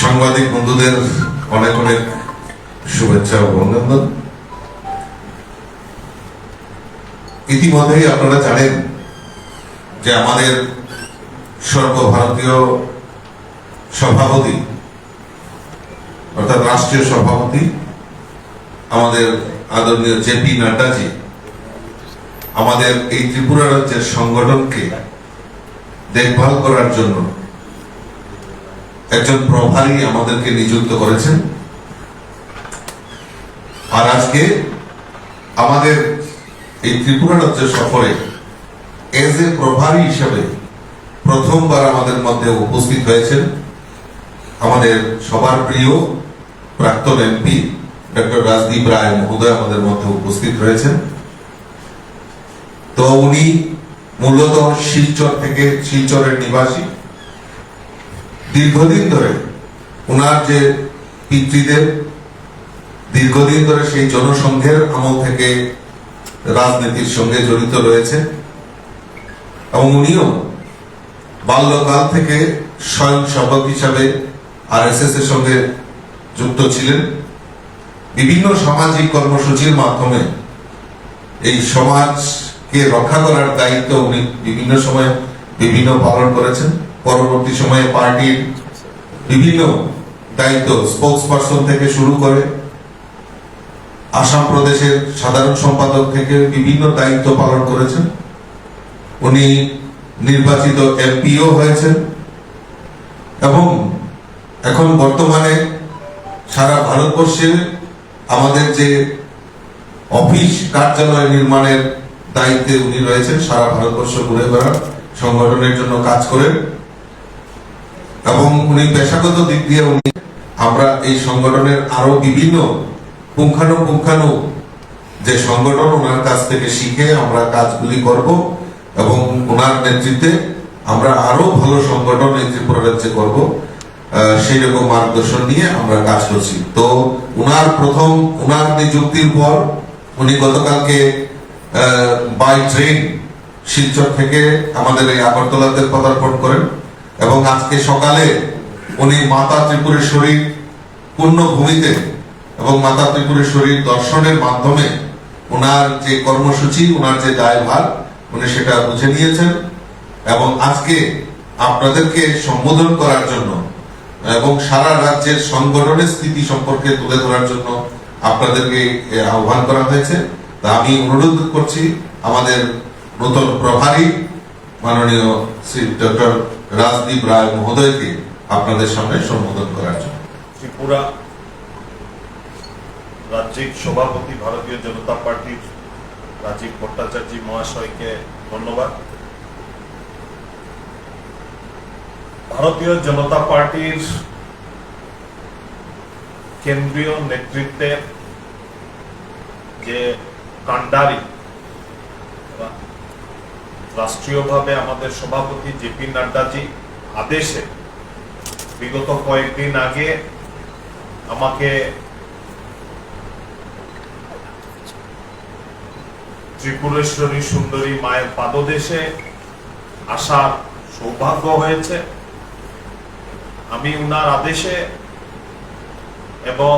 সাংবাদিক বন্ধুদের অনেক অনেক শুভেচ্ছা ও অভিনন্দন। ইতিমধ্যেই আপনারা জানেন যে আমাদের সর্বভারতীয় সভাপতি, অর্থাৎ রাষ্ট্রীয় সভাপতি, আমাদের আদরণীয় জেপি নাড্ডাজি, আমাদের এই ত্রিপুরা রাজ্যের সংগঠনকে দেখভাল করার জন্য একজন প্রভারী আমাদেরকে নিযুক্ত করেছেন। আর আজকে আমাদের এই ত্রিপুরা রাজ্য সফরে এজ এ প্রভারী হিসেবে প্রথমবার আমাদের মধ্যে উপস্থিত হয়েছেন আমাদের সবার প্রিয় প্রাক্তন এমপি ডক্টর রাজদীপ রায় মহোদয় আমাদের মধ্যে উপস্থিত রয়েছেন। তো উনি মূলত শিলচর থেকে শিলচরের নিবাসী। দীর্ঘদিন ধরে ওনার যে পিতৃদের দীর্ঘদিন ধরে সেই জনসংঘের আমল থেকে রাজনীতির সঙ্গে জড়িত রয়েছে এবং উনিও বাল্যকাল থেকে স্বয়ং সেবক হিসাবে আর এস এর সঙ্গে যুক্ত ছিলেন। বিভিন্ন সামাজিক কর্মসূচির মাধ্যমে এই সমাজকে রক্ষা করার দায়িত্ব উনি বিভিন্ন সময়ে বিভিন্ন পালন করেছেন। পরবর্তী সময়ে পার্টির বিভিন্ন দায়িত্ব স্পোক্স পার্সন থেকে শুরু করে আসাম প্রদেশের সাধারণ সম্পাদক থেকে বিভিন্ন দায়িত্ব পালন করেছেন। উনি নির্বাচিত এমপিও হয়েছেন এবং এখন বর্তমানে সারা ভারতবর্ষে আমাদের যে অফিস কার্যালয় নির্মাণের দায়িত্বে উনি রয়েছেন সারা ভারতবর্ষ ঘুরে বেড়ান, সংগঠনের জন্য কাজ করেন। এবং উনি পেশাগত দিক দিয়ে উনি, আমরা এই সংগঠনের আরও বিভিন্ন পুঙ্খানুপুঙ্খানু যে সংগঠন ওনার কাছ থেকে শিখে আমরা কাজগুলি করব এবং ওনার নেতৃত্বে আমরা আরও ভালো সংগঠন এই ত্রিপুরা রাজ্যে করব সেই রকম মার্গদর্শন নিয়ে আমরা কাজ করছি। তো ওনার প্রথম, ওনার নিযুক্তির পর উনি গতকালকে বাই ট্রেন শিলচর থেকে আমাদের এই আগরতলাতে পদার্পণ করেন এবং আজকে সকালে উনি মাতা ত্রিপুরেশ্বরীর পূর্ণভূমিতে এবং মাতা ত্রিপুরেশ্বরীর দর্শনের মাধ্যমে ওনার যে কর্মসূচি ওনার যে দায়ভার, উনি সেটা বুঝে নিয়েছেন এবং আজকে আপনাদেরকে সম্বোধন করার জন্য এবং সারা রাজ্যের সংগঠনের স্থিতি সম্পর্কে তুলে ধরার জন্য আপনাদেরকে আহ্বান করা হয়েছে। তা আমি অনুরোধ করছি আমাদের নতুন প্রভারী মাননীয় শ্রী ডক্টর রাজদীপ রায় মহোদয়কে আপনাদের সামনে সম্বোধন করার জন্য। ত্রিপুরা রাজ্যিক সভাপতি ভারতীয় জনতা পার্টির রাজীব ভট্টাচার্য মহাশয়কে ধন্যবাদ। ভারতীয় জনতা পার্টির কেন্দ্রীয় নেতৃত্বের যে কান্ডারি। রাষ্ট্রীয়ভাবে আমাদের সভাপতি জেপি নাড্ডাজি আদেশে বিগত কয়েকদিন আগে আমাকে ত্রিপুরেশ্বরী সুন্দরী মায়ের পাদদেশে আসার সৌভাগ্য হয়েছে। আমি উনার আদেশে এবং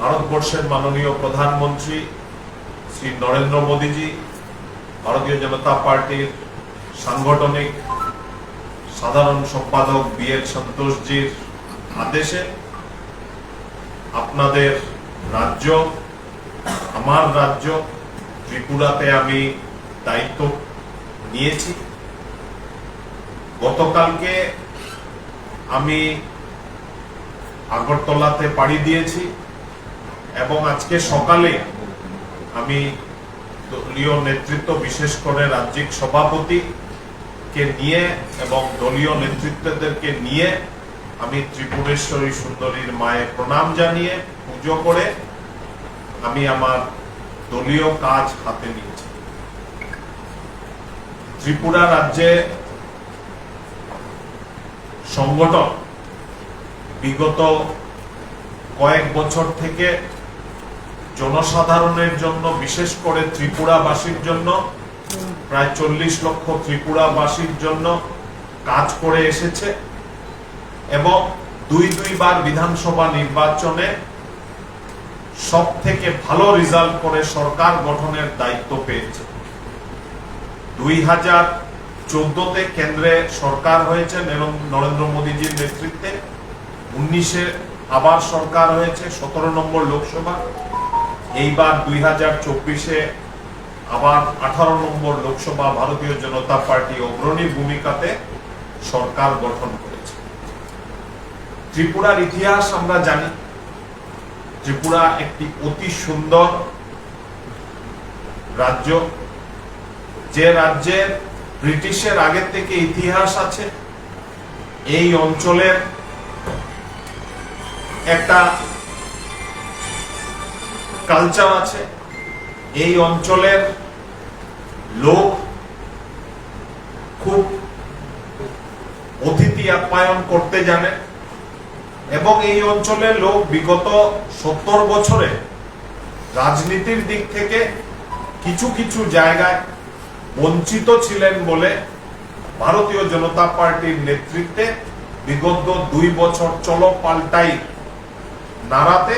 ভারতবর্ষের মাননীয় প্রধানমন্ত্রী শ্রী নরেন্দ্র মোদীজি, ভারতীয় জনতা পার্টির সাংগঠনিক সাধারণ সম্পাদক বি এল সন্তোষজির আদেশে আপনাদের রাজ্য, আমার রাজ্য, ত্রিপুরাতে আমি দায়িত্ব নিয়েছি। গতকালকে আমি আগরতলাতে পাড়ি দিয়েছি এবং আজকে সকালে আমি দলীয় নেতৃত্ব, বিশেষ করে রাজ্যিক সভাপতি কে নিয়ে এবং দলীয় নেতৃত্বদেরকে নিয়ে আমি ত্রিপুরেশ্বরী সুন্দরীর মায়ে প্রণাম জানিয়ে পুজো করে আমি আমার দলীয় কাজ হাতে নিয়েছি। ত্রিপুরা রাজ্যে সংগঠন বিগত কয়েক বছর থেকে জনসাধারণের জন্য, বিশেষ করে ত্রিপুরাবাসীর জন্য, প্রায় চল্লিশ লক্ষ ত্রিপুরাবাসীর জন্য কাজ করে এসেছে এবং দুই দুইবার বিধানসভা নির্বাচনে সব থেকে ভালো রেজাল্ট করে সরকার গঠনের দায়িত্ব পেয়েছে। দুই হাজার চোদ্দতে কেন্দ্রে সরকার হয়েছে নরেন- নরেন্দ্র মোদীজির নেতৃত্বে। উনিশে আবার সরকার হয়েছে, সতেরো নম্বর লোকসভা। এইবার দুই হাজার চব্বিশে আবার আঠারো নম্বর লোকসভা ভারতীয় জনতা পার্টি অগ্রণী ভূমিকাতে সরকার গঠন করেছে। ত্রিপুরার ইতিহাস আমরা জানি। ত্রিপুরা একটি অতি সুন্দর রাজ্য। যে রাজ্যের ব্রিটিশের আগে থেকে ইতিহাস আছে, এই অঞ্চলের একটা কালচার আছে, এই অঞ্চলের লোক খুব অতিথি আপ্যায়ন করতে জানে এবং এই অঞ্চলের লোক বিগত সত্তর বছরে রাজনীতির দিক থেকে কিছু কিছু জায়গায় বঞ্চিত ছিলেন বলে ভারতীয় জনতা পার্টির নেতৃত্বে বিগত দুই বছর চলো পাল্টাই নাড়াতে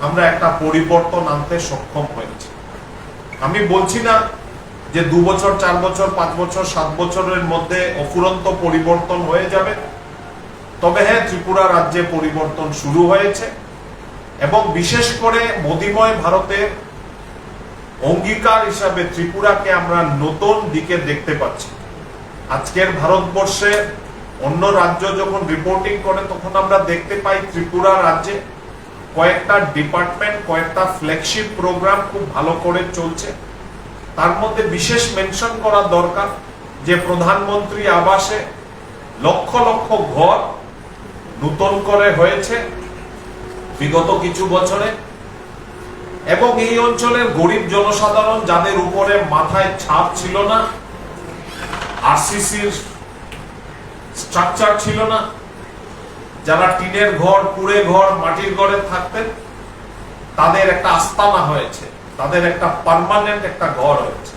আমরা একটা পরিবর্তন আনতে সক্ষম হয়েছি। আমি বলছি না যে দু বছর, চার বছর, পাঁচ বছর, সাত বছরের মধ্যে অফুরন্ত পরিবর্তন হয়ে যাবে। তবে হ্যাঁ ত্রিপুরা রাজ্যে পরিবর্তন শুরু হয়েছে এবং বিশেষ করে মোদিময় ভারতের অঙ্গীকার হিসাবে ত্রিপুরাকে আমরা নতুন দিকে দেখতে পাচ্ছি। আজকের ভারতবর্ষে অন্য রাজ্য যখন রিপোর্টিং করে, তখন আমরা দেখতে পাই ত্রিপুরা রাজ্যে কয়েকটা ডিপার্টমেন্ট কয়েকটা ফ্ল্যাগশিপ প্রোগ্রাম খুব ভালো করে চলছে। তার মধ্যে বিশেষ মেনশন করা দরকার যে প্রধানমন্ত্রী আবাসে লক্ষ লক্ষ ঘর নূতন করে হয়েছে বিগত কিছু বছরে। এবং এই অঞ্চলের গরিব জনসাধারণ যাদের উপরে মাথায় ছাপ ছিল না আরসিসির স্ট্রাকচার ছিল না যারা টিনের ঘর, কুড়ে ঘর, মাটির ঘরে থাকতেন তাদের একটা আস্তানা হয়েছে, তাদের একটা পার্মানেন্ট একটা ঘর হয়েছে।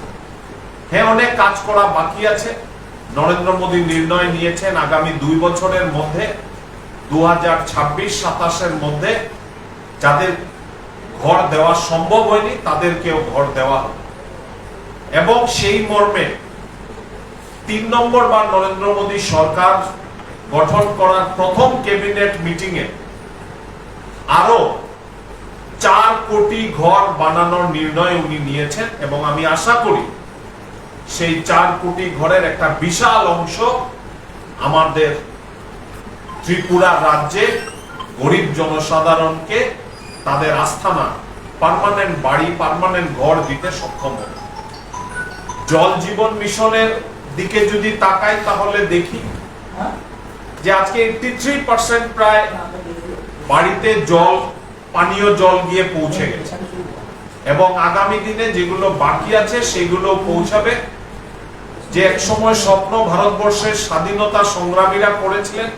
হ্যাঁ অনেক কাজ করা বাকি আছে। নরেন্দ্র মোদী নির্ণয় নিয়েছেন আগামী দুই বছরের মধ্যে দু হাজার ছাব্বিশ সাতাশের মধ্যে যাদের ঘর দেওয়া সম্ভব হয়নি, তাদেরকেও ঘর দেওয়া হবে এবং সেই মর্মে তিন নম্বর বার নরেন্দ্র মোদী সরকার গঠন করার প্রথম ক্যাবিনেট মিটিং এ আরও চার কোটি ঘর বানানোর নির্ণয় উনি নিয়েছেন এবং আমি আশা করি সেই চার কোটি ঘরের একটা বিশাল অংশ আমাদের ত্রিপুরা রাজ্যে গরিব জনসাধারণকে তাদের আস্থানা পারমানেন্ট বাড়ি, পারমানেন্ট ঘর দিতে সক্ষম হবে। জল জীবন মিশনের দিকে যদি তাকাই তাহলে দেখি। যে আজকে এইটি থ্রি পার্সেন্ট প্রায় বাড়িতে জল, পানীয় জল গিয়ে পৌঁছে গেছে এবং আগামী দিনে যেগুলো বাকি আছে সেগুলো পৌঁছাবে যে এক সময় স্বপ্ন ভারতবর্ষের স্বাধীনতা সংগ্রামীরা করেছিলেন,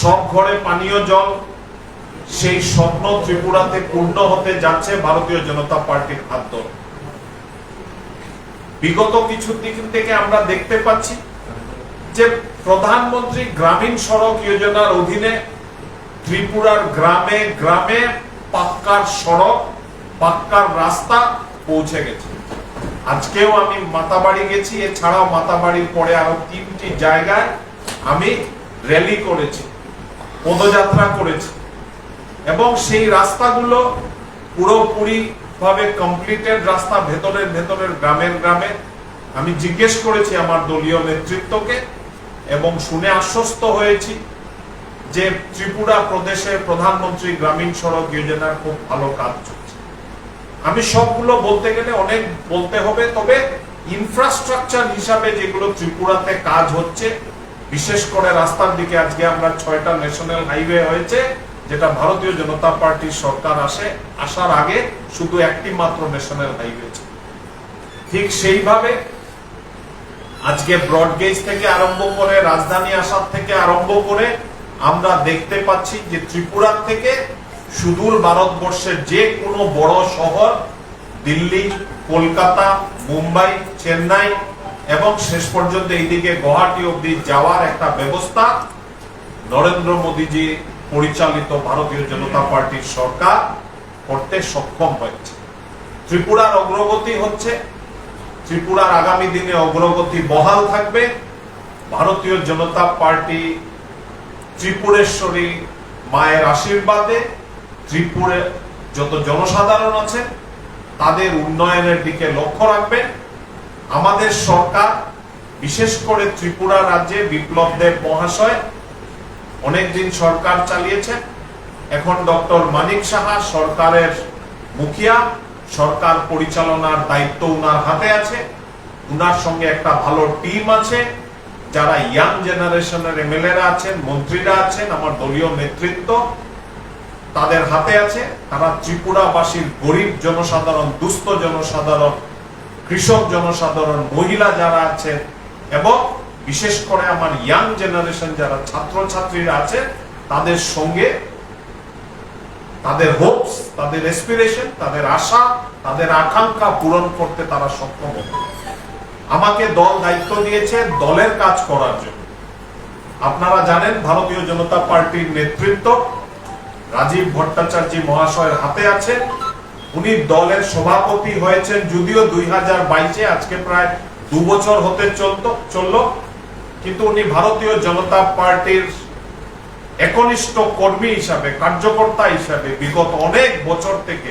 সব ঘরে পানীয় জল, সেই স্বপ্ন ত্রিপুরাতে পূর্ণ হতে যাচ্ছে ভারতীয় জনতা পার্টির হাত ধরে। বিগত কিছু দিন থেকে আমরা দেখতে পাচ্ছি যে প্রধানমন্ত্রী গ্রামীণ সড়ক যোজনার অধীনে ত্রিপুরার গ্রামে গ্রামে পাক্কার সড়ক, পাক্কার রাস্তা পৌঁছে গেছে। আজকেও আমি মাতাবাড়ি গেছি, এছাড়াও মাতাবাড়ির পরে আরও তিনটি জায়গায় আমি র্যালি করেছি, পদযাত্রা করেছি। এবং সেই রাস্তাগুলো পুরোপুরি ভাবে কমপ্লিটেড রাস্তা, ভেতরের ভেতরের গ্রামের গ্রামে। আমি জিজ্ঞেস করেছি আমার দলীয় নেতৃত্বকে এবং শুনে আশ্বস্ত হয়েছি যে ত্রিপুরা প্রদেশের প্রধানমন্ত্রী গ্রামীণ সড়ক যোজনার খুব ভালো কাজ চলছে। আমি সবগুলো বলতে গেলে অনেক বলতে হবে, তবে ইনফ্রাস্ট্রাকচার হিসাবে যেগুলো ত্রিপুরাতে কাজ হচ্ছে, বিশেষ করে রাস্তার দিকে আজকে আমরা ছয়টা ন্যাশনাল হাইওয়ে হয়েছে, যেটা ভারতীয় জনতা পার্টির সরকার আসে, আসার আগে শুধু একটি মাত্র ন্যাশনাল হাইওয়ে ছিল। ঠিক সেইভাবে আজকে ব্রডগেজ থেকে আরম্ভ করে রাজধানী আসার থেকে আরম্ভ করে আমরা দেখতে পাচ্ছি যে ত্রিপুরা থেকে সুদূর ভারতবর্ষের যে কোনো বড় শহর, দিল্লি, কলকাতা, মুম্বাই, চেন্নাই এবং শেষ পর্যন্ত এইদিকে গুয়াহাটি অব্দি যাওয়ার একটা ব্যবস্থা নরেন্দ্র মোদীজি পরিচালিত ভারতীয় জনতা পার্টির সরকার করতে সক্ষম হয়েছে। ত্রিপুরার অগ্রগতি হচ্ছে ত্রিপুরার আগামী দিনে অগ্রগতি বহাল থাকবে। ভারতীয় জনতা পার্টি ত্রিপুরেশ্বরী মায়ের আশীর্বাদে ত্রিপুরে যত জনসাধারণ আছে তাদের উন্নয়নের দিকে লক্ষ্য রাখবে আমাদের সরকার, বিশেষ করে ত্রিপুরা রাজ্যে বিপ্লব দেব মহাশয়, অনেকদিন সরকার চালিয়েছে এখন ডক্টর মানিক সাহা সরকারের মুখিয়া। সরকার পরিচালনার দায়িত্ব উনার হাতে আছে। উনার সঙ্গে একটা ভালো টিম আছে। যারা ইয়াং জেনারেশনের এমএলএরা আছেন, মন্ত্রীরা আছেন, আমার দলীয় নেতৃত্ব, তাদের হাতে আছে। তারা ত্রিপুরাবাসীর গরিব জনসাধারণ, দুস্থ জনসাধারণ, কৃষক জনসাধারণ, মহিলা যারা আছেন, এবং বিশেষ করে আমার ইয়াং জেনারেশন যারা ছাত্রছাত্রীরা আছে তাদের সঙ্গে তাদের হোপস তাদের এসপিরেশন তাদের আশা, তাদের আকাঙ্ক্ষা পূরণ করতে তারা সক্ষম হবে। আমাকে দল দায়িত্ব দিয়েছে দলের কাজ করার জন্য। আপনারা জানেন ভারতীয় জনতা পার্টির নেতৃত্ব রাজীব ভট্টাচার্য মহাশয়ের হাতে আছে। উনি দলের সভাপতি হয়েছেন যদিও দুই হাজার বাইশে আজকে প্রায় দু বছর হতে চলত চলল। কিন্তু উনি ভারতীয় জনতা পার্টির একনিষ্ঠ কর্মী হিসাবে, কার্যকর্তা হিসাবে বিগত অনেক বছর থেকে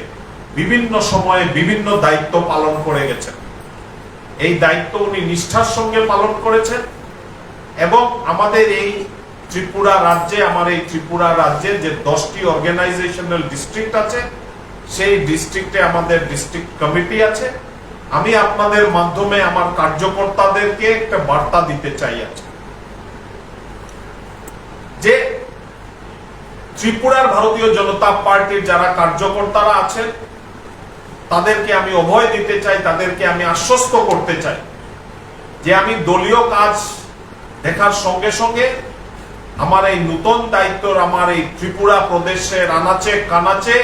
বিভিন্ন সময়ে বিভিন্ন দায়িত্ব পালন করে গেছেন। এই দায়িত্ব উনি নিষ্ঠার সঙ্গে পালন করেছেন এবং আমাদের এই ত্রিপুরা রাজ্যে, আমার এই ত্রিপুরা রাজ্যে যে দশটি অর্গানাইজেশনাল ডিস্ট্রিক্ট আছে, সেই ডিস্ট্রিক্টে আমাদের ডিস্ট্রিক্ট কমিটি আছে। আমি আপনাদের মাধ্যমে আমার কার্যকর্তাদেরকে একটা বার্তা দিতে চাই আছে যে ত্রিপুরার ভারতীয় জনতা পার্টির যারা কার্যকর্তারা আছেন, তাদেরকে আমি অভয় দিতে চাই, তাদেরকে আমি আশ্বস্ত করতে চাই যে আমি দলীয় কাজ দেখার সঙ্গে সঙ্গে আমার এই নূতন দায়িত্বর আমার এই ত্রিপুরা প্রদেশের আনাচে কানাচে,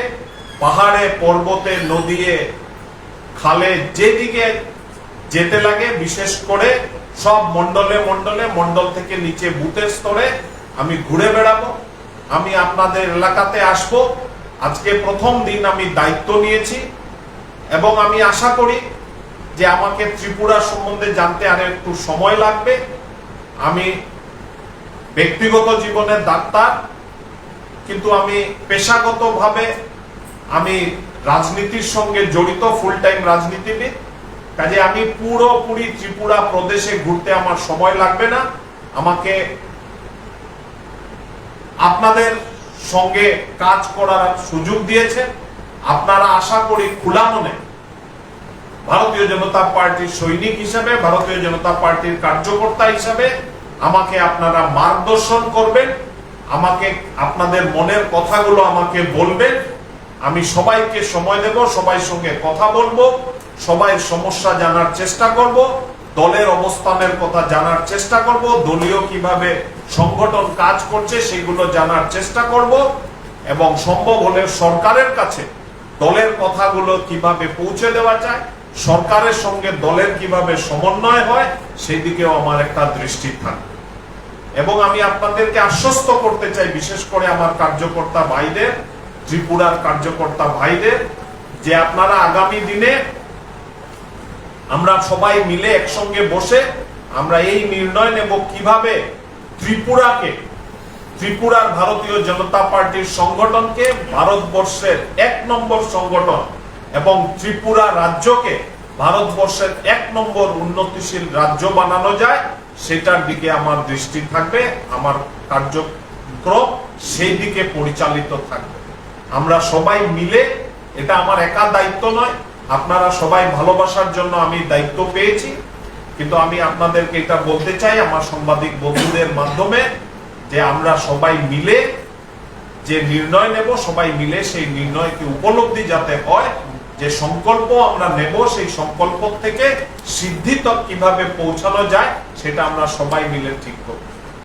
পাহাড়ে, পর্বতে, নদীয়ে, খালে যেদিকে যেতে লাগে, বিশেষ করে সব মন্ডলে মন্ডলে মন্ডল থেকে নিচে বুথের স্তরে আমি ঘুরে বেড়াবো। আমি আপনাদের এলাকাতে আসব। আজকে প্রথম দিন আমি দায়িত্ব নিয়েছি এবং আমি আশা করি যে আমাকে ত্রিপুরা সম্বন্ধে জানতে আর একটু সময় লাগবে। আমি ব্যক্তিগত জীবনে ডাক্তার, কিন্তু আমি পেশাগতভাবে আমি রাজনীতির সঙ্গে জড়িত ফুল টাইম রাজনীতিবিদ। কাজে আমি পুরোপুরি ত্রিপুরা প্রদেশে ঘুরতে আমার সময় লাগবে না। আমাকে আপনাদের সঙ্গে কাজ করার সুযোগ দিয়েছে। আপনারা আশা করি খোলা মনে ভারতীয় জনতা পার্টির সৈনিক হিসাবে, ভারতীয় জনতা পার্টির কার্যকর্তা হিসাবে আমাকে আপনারা মার্গদর্শন করবেন, আমাকে আপনাদের মনের কথাগুলো আমাকে বলবেন। আমি সবাইকে সময় দেব, সবাই সঙ্গে কথা বলব, সবাই সমস্যা জানার চেষ্টা করব, দলের অবস্থানের কথা জানার চেষ্টা করব, দলীয় কীভাবে সংগঠন কাজ করছে, সেগুলো জানার চেষ্টা করব এবং সম্ভব হলে সরকারের কাছে দলের কথাগুলো কীভাবে পৌঁছে দেওয়া যায়, সরকারের সঙ্গে দলের কীভাবে সমন্বয় হয় সেই দিকেও আমার একটা দৃষ্টি থাকবে এবং আমি আপনাদেরকে আশ্বস্ত করতে চাই, বিশেষ করে আমার কার্যকর্তা ভাইদের, ত্রিপুরার কার্যকর্তা ভাইদের, যে আপনারা আগামী দিনে আমরা সবাই মিলে একসঙ্গে বসে আমরা এই নির্ণয় নেব কীভাবে ত্রিপুরাকে, ত্রিপুরার ভারতীয় জনতা পার্টির সংগঠনকে ভারতবর্ষের এক নম্বর সংগঠন এবং ত্রিপুরা রাজ্যকে ভারতবর্ষের এক নম্বর উন্নতিশীল রাজ্য বানানো যায়, সেটার দিকে আমার দৃষ্টি থাকবে, আমার কার্যক্রম সেই দিকে পরিচালিত থাকবে। আমরা সবাই মিলে, এটা আমার একা দায়িত্ব নয়, আপনারা সবাই ভালোবাসার জন্য আমি দায়িত্ব পেয়েছি কিন্তু আমি আপনাদেরকে এটা বলতে চাই, আমার সাংবাদিক বন্ধুদের মাধ্যমে, যে আমরা সবাই মিলে যে নির্ণয় নেব, সবাই মিলে সেই নির্ণয়কে উপলব্ধি যাতে হয়, যে সংকল্প আমরা নেব, সেই সংকল্প থেকে সিদ্ধি তক কীভাবে পৌঁছানো যায়, সেটা আমরা সবাই মিলে ঠিক করব।